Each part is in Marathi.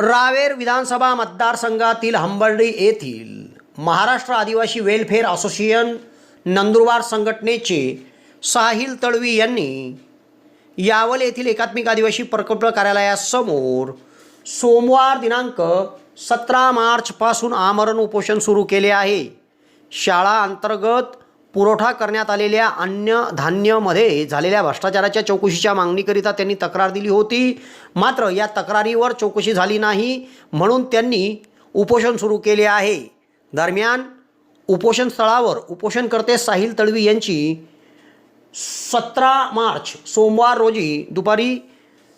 रावेर विधानसभा मतदारसंघातील हंबर्डी येथील महाराष्ट्र आदिवासी वेलफेअर असोसिएशन नंदुरबार संघटनेचे साहिल तळवी यांनी यावल येथील एकात्मिक आदिवासी प्रकल्प कार्यालयासमोर सोमवार दिनांक सतरा मार्चपासून आमरण उपोषण सुरू केले आहे. शाळा अंतर्गत पुरवठा करण्यात आलेल्या अन्न धान्यमध्ये झालेल्या भ्रष्टाचाराच्या चौकशीच्या मागणीकरिता त्यांनी तक्रार दिली होती. मात्र या तक्रारीवर चौकशी झाली नाही म्हणून त्यांनी उपोषण सुरू केले आहे. दरम्यान उपोषण स्थळावर उपोषणकर्ते साहिल तळवी यांची सतरा मार्च सोमवार रोजी दुपारी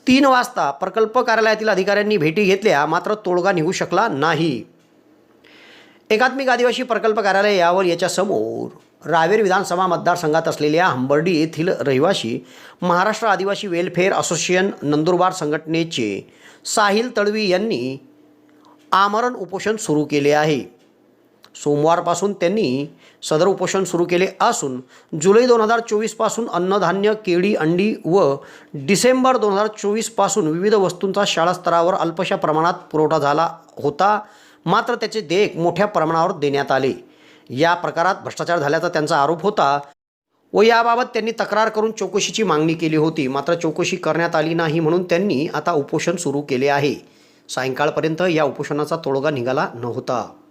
तीन वाजता प्रकल्प कार्यालयातील अधिकाऱ्यांनी भेटी घेतल्या. मात्र तोडगा निघू शकला नाही. एकात्मिक आदिवासी प्रकल्प कार्यालय यावर याच्यासमोर रावेर विधानसभा मतदारसंघात असलेल्या हंबर्डी येथील रहिवासी महाराष्ट्र आदिवासी वेलफेअर असोसिएशन नंदुरबार संघटनेचे साहिल तळवी यांनी आमरण उपोषण सुरू केले आहे. सोमवारपासून त्यांनी सदर उपोषण सुरू केले असून जुलै दोन हजार चोवीसपासून अन्नधान्य केळी अंडी व डिसेंबर दोन हजार चोवीसपासून विविध वस्तूंचा शाळा स्तरावर अल्पशा प्रमाणात पुरवठा झाला होता. मात्र त्याचे देयक मोठ्या प्रमाणावर देण्यात आले. या प्रकारात भ्रष्टाचार झाल्याचा त्यांचा आरोप होता. व याबाबत त्यांनी तक्रार करून चौकशीची मागणी केली होती. मात्र चौकशी करण्यात आली नाही म्हणून त्यांनी आता उपोषण सुरू केले आहे. सायंकाळपर्यंत या उपोषणाचा तोडगा निघाला नव्हता.